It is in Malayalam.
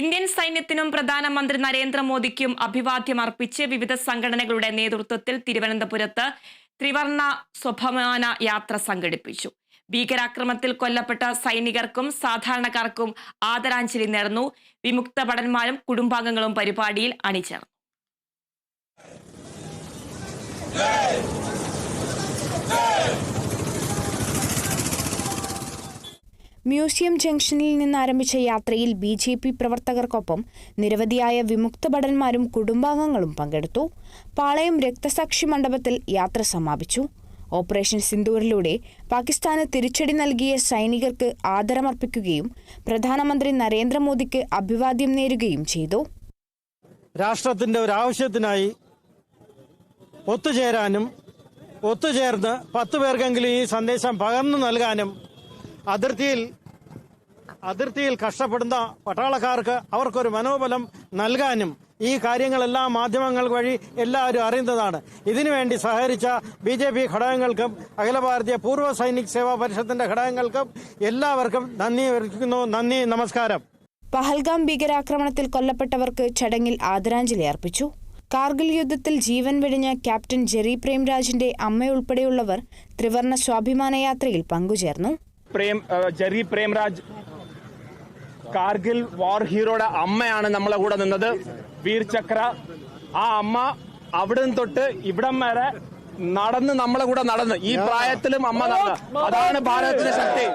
ഇന്ത്യൻ സൈന്യത്തിനും പ്രധാനമന്ത്രി നരേന്ദ്രമോദിക്കും അഭിവാദ്യം അർപ്പിച്ച് വിവിധ സംഘടനകളുടെ നേതൃത്വത്തിൽ തിരുവനന്തപുരത്ത് ത്രിവർണ സ്വഭമാന യാത്ര സംഘടിപ്പിച്ചു. ഭീകരാക്രമത്തിൽ കൊല്ലപ്പെട്ട സൈനികർക്കും സാധാരണക്കാർക്കും ആദരാഞ്ജലി നേർന്നു. വിമുക്ത ഭടന്മാരും കുടുംബാംഗങ്ങളും പരിപാടിയിൽ അണിചേർന്നു. മ്യൂസിയം ജംഗ്ഷനിൽ നിന്ന് ആരംഭിച്ച യാത്രയിൽ ബി ജെ പി പ്രവർത്തകർക്കൊപ്പം നിരവധിയായ വിമുക്ത ഭടന്മാരും കുടുംബാംഗങ്ങളും പങ്കെടുത്തു. പാളയം രക്തസാക്ഷി മണ്ഡപത്തിൽ യാത്ര സമാപിച്ചു. ഓപ്പറേഷൻ സിന്ദൂറിലൂടെ പാകിസ്ഥാന് തിരിച്ചടി നൽകിയ സൈനികർക്ക് ആദരമർപ്പിക്കുകയും പ്രധാനമന്ത്രി നരേന്ദ്രമോദിക്ക് അഭിവാദ്യം നേരുകയും ചെയ്തു. രാഷ്ട്രത്തിന്റെ ഒരു ആവശ്യത്തിനായി ഒത്തുചേരാനും ഒത്തുചേർന്ന് പത്ത് പേർക്കെങ്കിലും ഈ സന്ദേശം പകർന്നു നൽകാനും അതിർത്തിയിൽ അതിർത്തിയിൽ കഷ്ടപ്പെടുന്ന പട്ടാളക്കാർക്ക് അവർക്കൊരു മനോബലം നൽകാനും ഈ കാര്യങ്ങളെല്ലാം മാധ്യമങ്ങൾ വഴി എല്ലാവരും അറിയുന്നതാണ്. ഇതിനുവേണ്ടി സഹകരിച്ച ബി ജെ പി ഘടകങ്ങൾക്കും അഖില ഭാരതീയ പൂർവ സൈനിക സേവാ പരിഷത്തിന്റെ ഘടകങ്ങൾക്കും എല്ലാവർക്കും നന്ദി അറിയിക്കുന്നു. നന്ദി നമസ്കാരം. പഹൽഗാം ഭീകരാക്രമണത്തിൽ കൊല്ലപ്പെട്ടവർക്ക് ചടങ്ങിൽ ആദരാഞ്ജലി അർപ്പിച്ചു. കാർഗിൽ യുദ്ധത്തിൽ ജീവൻ വെടിഞ്ഞ ക്യാപ്റ്റൻ ജെറി പ്രേംരാജിന്റെ അമ്മയുൾപ്പെടെയുള്ളവർ ത്രിവർണ സ്വാഭിമാന യാത്രയിൽ പങ്കുചേർന്നു. പ്രേം ജെറി പ്രേംരാജ്. കാർഗിൽ വാർ ഹീറോയുടെ അമ്മയാണ് നമ്മളെ കൂടെ നിന്നത്. വീർ ചക്ര. ആ അമ്മ അവിടെ നിന്ന് തൊട്ട് ഇവിടം വരെ നടന്ന് നമ്മളെ കൂടെ നടന്ന്. ഈ പ്രായത്തിലും അമ്മ നടന്ന്. അതാണ് ഭാരതത്തിന്റെ ശക്തി.